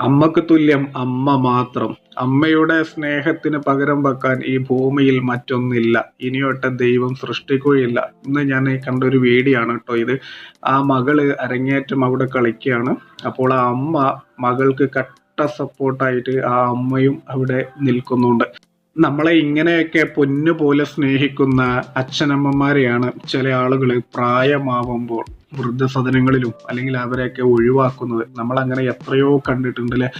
അമ്മയ്ക്ക് തുല്യം അമ്മ മാത്രം. അമ്മയുടെ സ്നേഹത്തിന് പകരം വെക്കാൻ ഈ ഭൂമിയിൽ മറ്റൊന്നില്ല. ഇനിയൊട്ട് ദൈവം സൃഷ്ടിക്കുകയില്ല. ഇന്ന് ഞാൻ കണ്ട ഒരു വീഡിയോ ആണ് കേട്ടോ ഇത്. ആ മകൾ അരങ്ങേറ്റം അവിടെ കളിക്കുകയാണ്. അപ്പോൾ ആ അമ്മ മകൾക്ക് കട്ട സപ്പോർട്ടായിട്ട് ആ അമ്മയും അവിടെ നിൽക്കുന്നുണ്ട്. നമ്മളെ ഇങ്ങനെയൊക്കെ പൊന്നു പോലെ സ്നേഹിക്കുന്ന അച്ഛനമ്മമാരെയാണ് ചില ആളുകൾ പ്രായമാവുമ്പോൾ വൃദ്ധസദനങ്ങളിലും അല്ലെങ്കിൽ അവരെയൊക്കെ ഒഴിവാക്കുന്നത്. നമ്മൾ അങ്ങനെ എത്രയോ കണ്ടിട്ടുണ്ട് അല്ലെ?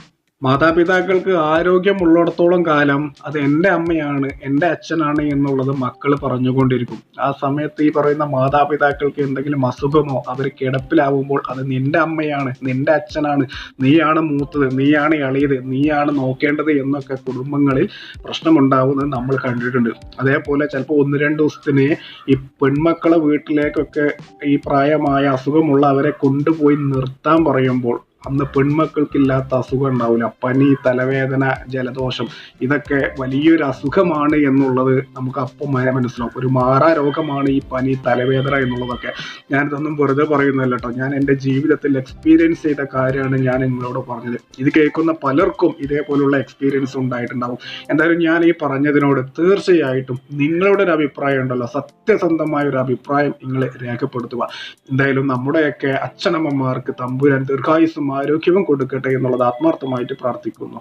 മാതാപിതാക്കൾക്ക് ആരോഗ്യമുള്ളിടത്തോളം കാലം അത് എന്റെ അമ്മയാണ് എന്റെ അച്ഛനാണ് എന്നുള്ളത് മക്കൾ പറഞ്ഞുകൊണ്ടിരിക്കും. ആ സമയത്ത് ഈ പറയുന്ന മാതാപിതാക്കൾക്ക് എന്തെങ്കിലും അസുഖമോ അവർ കിടപ്പിലാവുമ്പോൾ അത് നിന്റെ അമ്മയാണ് നിന്റെ അച്ഛനാണ് നീയാണ് മൂത്തത് നീയാണ് ഇളയത് നീയാണ് നോക്കേണ്ടത് എന്നൊക്കെ കുടുംബങ്ങളിൽ പ്രശ്നമുണ്ടാവുന്നത് നമ്മൾ കണ്ടിട്ടുണ്ട്. അതേപോലെ ചിലപ്പോൾ ഒന്ന് രണ്ട് ദിവസത്തിന് ഈ പെൺമക്കളെ വീട്ടിലേക്കൊക്കെ ഈ പ്രായമായ അസുഖമുള്ള അവരെ കൊണ്ടുപോയി നിർത്താൻ പറയുമ്പോൾ അന്ന് പെൺമക്കൾക്കില്ലാത്ത അസുഖം ഉണ്ടാവില്ല പനി തലവേദന ജലദോഷം ഇതൊക്കെ വലിയൊരു അസുഖമാണ് എന്നുള്ളത് നമുക്ക് അപ്പം മനസ്സിലാവും. ഒരു മാറാ രോഗമാണ് ഈ പനി തലവേദന എന്നുള്ളതൊക്കെ. ഞാനിതൊന്നും വെറുതെ പറയുന്നില്ല കേട്ടോ ഞാൻ എന്റെ ജീവിതത്തിൽ എക്സ്പീരിയൻസ് ചെയ്ത കാര്യമാണ് ഞാൻ നിങ്ങളോട് പറഞ്ഞത്. ഇത് കേൾക്കുന്ന പലർക്കും ഇതേപോലുള്ള എക്സ്പീരിയൻസ് ഉണ്ടായിട്ടുണ്ടാവും. എന്തായാലും ഞാൻ ഈ പറഞ്ഞതിനോട് തീർച്ചയായിട്ടും നിങ്ങളുടെ ഒരു അഭിപ്രായം ഉണ്ടല്ലോ. സത്യസന്ധമായ ഒരു അഭിപ്രായം നിങ്ങൾ രേഖപ്പെടുത്തുക. എന്തായാലും നമ്മുടെയൊക്കെ അച്ഛനമ്മമാർക്ക് തമ്പുരാൻ ദീർഘായുസും ആരോഗ്യവും കൊടുക്കട്ടെ എന്നുള്ളത് ആത്മാർത്ഥമായിട്ട് പ്രാർത്ഥിക്കുന്നു.